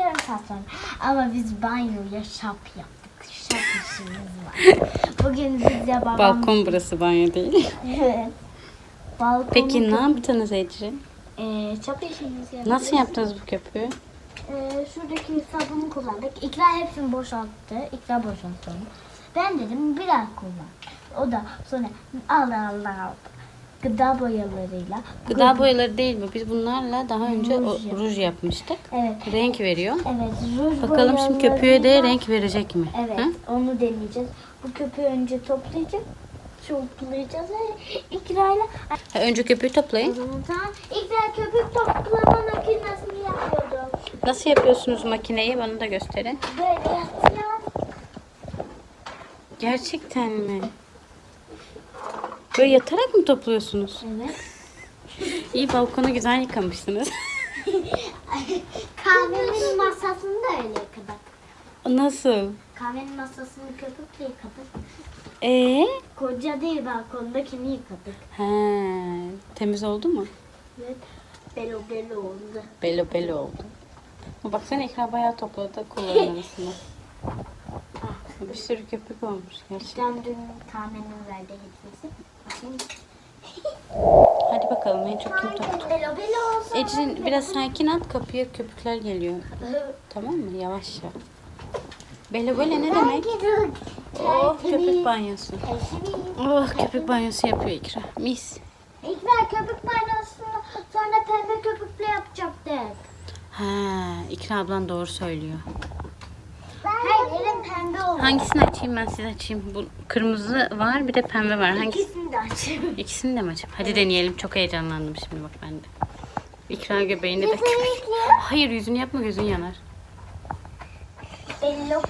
yarım saat sonra. Ama biz banyoya şap yaptık. Şap işimiz var. Bugün bize babam... Balkon burası banyo değil. Evet. Balkonu... Peki ne yaptınız Ecrin? Ee, şap işimiz yaptık. Nasıl yaptınız bu köpüğü? Ee, şuradaki sabunu kullandık. İkra hepsini boşalttı. İkra boşalttı onu. Ben dedim biraz kullan. O da sonra Allah Allah. Gıda boyalarıyla. Gıda boyaları değil mi? Biz bunlarla daha önce o- Ruj yap- ruj yapmıştık. Evet. Renk veriyor. Evet. Ruj Bakalım şimdi köpüğe de renk verecek mi? Evet. Hı? Onu deneyeceğiz. Bu köpüğü önce toplayacağız. Toplayacağız. İkrayla. Ha, önce köpüğü O toplayın. tamam. İkra köpük toplama makinesini yapıyordum. Nasıl yapıyorsunuz makineyi? Bana da gösterin. Böyle yapacağım. Gerçekten mi? Böyle yatarak mı topluyorsunuz? Evet. İyi balkonu güzel yıkamışsınız. Kahvenin masasını da öyle yıkadık. Nasıl? Kahvenin masasını köpükle yıkadık. Ee? Koca değil balkondakini yıkadık. He, temiz oldu mu? Evet. Belo belo oldu. Bello bello oldu. Baksana ekran bayağı topladı kullanım arasında. Bir sürü köpük olmuş gerçekten. Ben dün kahvenin verdiği. Hadi bakalım en çok kim olsun. Ecrin biraz sakin at kapıya köpükler geliyor. Tamam mı? Yavaşça. Bello bello ne demek? Oh köpük banyosu. Oh köpük banyosu yapıyor ikra. Mis. İkra köpük banyosu sonra pembe köpükle yapacaktık. Ha, ikra ablan doğru söylüyor. Hayır elim pembe oldu. Hangisini açayım ben size açayım. Bu kırmızı var bir de pembe var. Hangisi? İkisini de açayım. İkisini de mi açayım? Hadi deneyelim. Çok heyecanlandım şimdi bak ben de. İkra göbeğinde de. Kesinlikle. Hayır yüzünü yapma gözün yanar. Bello.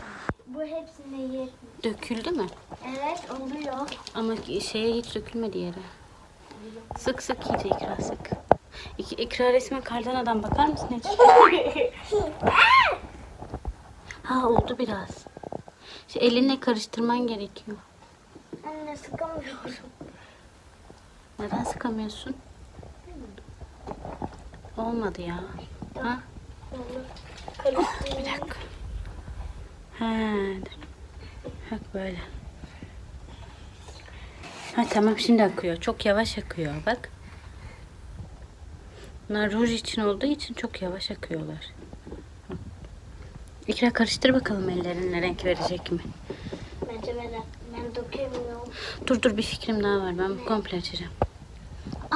Bu hepsini yer. Döküldü mü? Evet oluyor. Ama şeye hiç dökülmedi yere. Sık sık iyice ikra sık. İk, ikra resmen kardan adam bakar mısın hiç? ha oldu biraz. Şey, elinle karıştırman gerekiyor. Anne sıkamıyorum. Neden sıkamıyorsun? Olmadı ya. Ha? Bir dakika. Dur. Bak böyle. Ha tamam şimdi akıyor. Çok yavaş akıyor bak. Bunlar ruj için olduğu için çok yavaş akıyorlar. İkra karıştır bakalım ellerinle renk verecek mi? Bence ben, ben dökemiyorum. Dur dur bir fikrim daha var. Ben bu komple açacağım.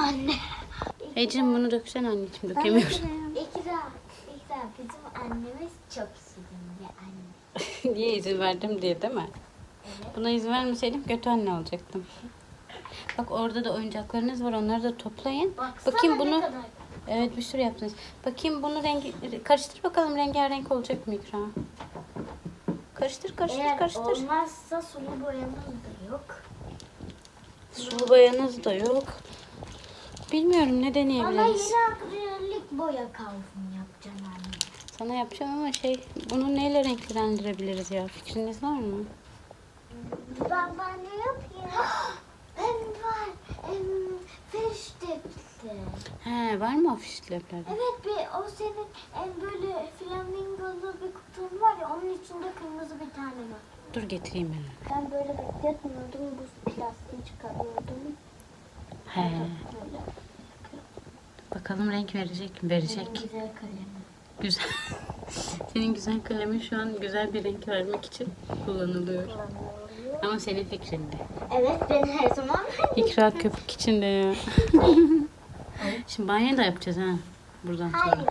Anne. Ecrin bunu döksene anneciğim dökemiyorum. İkra. İkra bizim annemiz çok sevimli anne. Niye izin verdim diye değil mi? Buna izin vermeseydim kötü anne olacaktım. Bak orada da oyuncaklarınız var. Onları da toplayın. Baksana Bakayım bunu. kadar. Evet bir sürü yaptınız. Bakayım bunu rengi karıştır bakalım rengarenk olacak mı ikra? Karıştır karıştır Eğer karıştır. olmazsa sulu boyamız da yok. Sulu boyanız da yok. Bilmiyorum ne Bana deneyebiliriz. yine akrilik boya kalsın yapacaksın anne. Sana yapacağım ama şey bunu neyle renklendirebiliriz ya? Fikriniz var mı? Ben ben ne yapayım? en var. En fiş tepsi. He var mı afiş leplerden? Evet bir o senin en böyle flamingolu bir kutun var ya onun içinde kırmızı bir tane var. Dur getireyim ben. Ben böyle bekletmiyordum bu plastiği çıkarıyordum. He. Böyle Bakalım renk verecek mi? Verecek. güzel kalem. Güzel. Senin güzel kalemin şu an güzel bir renk vermek için kullanılıyor. Ama senin fikrinde. Evet ben her zaman İkra köpük içinde ya. Şimdi banyo da yapacağız ha. Buradan Hayır. sonra.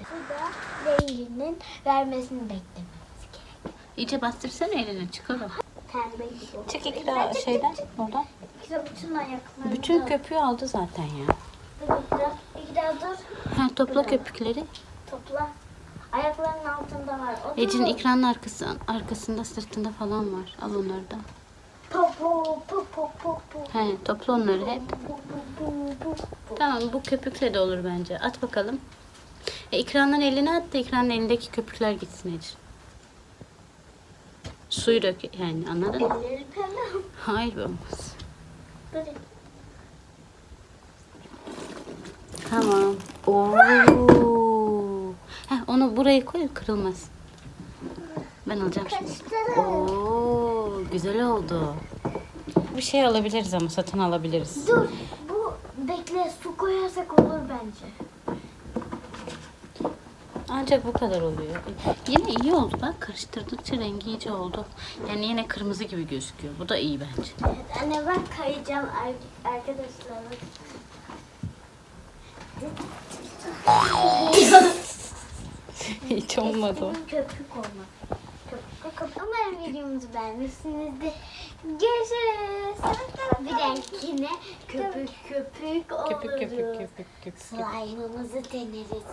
Bu da renginin vermesini beklememiz gerek. İyice bastırsana eline çıkalım. Pembe. Çık ikra şeyden oradan. İkra bütün ayaklarını Bütün köpüğü aldı zaten ya. İkra Ha topla köpükleri. Topla. Ayaklarının altında var. Otur. Ecin ikranın arkası, arkasında sırtında falan var. Al onları da. Popo, popo, popo. He topla onları hep. Tamam bu köpükle de olur bence. At bakalım. E, ikranın eline at da ikranın elindeki köpükler gitsin Ecin. Suyu dök yani anladın mı? Elleri pembe. Hayır olmaz. Tamam. Oo. Heh, onu buraya koy kırılmaz. Ben alacağım şimdi. Oo, güzel oldu. Bir şey alabiliriz ama satın alabiliriz. Dur. Bu bekle su koyarsak olur bence. Ancak bu kadar oluyor. Yine iyi oldu bak. Karıştırdıkça rengi iyice oldu. Yani yine kırmızı gibi gözüküyor. Bu da iyi bence. Evet anne ben kayacağım ar- arkadaşlar. Hiç olmadı. o. Köpük olmak. Köpük köpük. Umarım videomuzu beğenmişsinizdir. Görüşürüz. Bir dahakine köpük köpük oluruz. Köpük köpük köpük köpük. Slime'ımızı deneriz.